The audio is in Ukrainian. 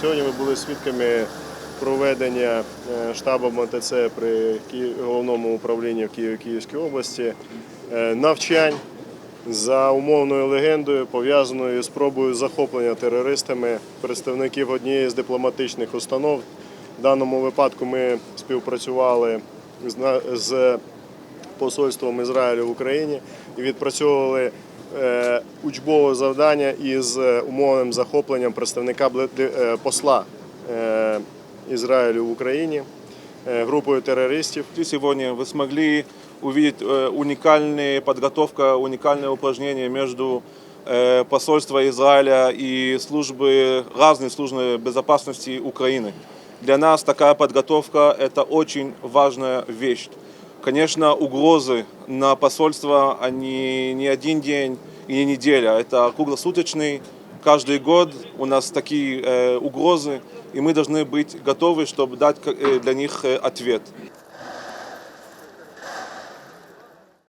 Сьогодні ми були свідками проведення е, штабом МТЦ при головному управлінні в Києві Київській області е, навчань за умовною легендою, пов'язаною з спробою захоплення терористами представників однієї з дипломатичних установ. В даному випадку ми співпрацювали з посольством Ізраїлю в Україні і відпрацьовували учбове завдання із е, умовним захопленням представника бли- ди- е, посла е, Ізраїлю в Україні е, групою терористів. И Сегодня вы смогли увидеть э, уникальная подготовка, уникальное упражнение между э, посольством Израиля и службы, разные службы безопасности Украины. Для нас такая подготовка – это очень важная вещь. Конечно, угрозы на посольство, они не один день и не неделя. Это круглосуточный, каждый год у нас такие э, угрозы, и мы должны быть готовы, чтобы дать э, для них э, ответ.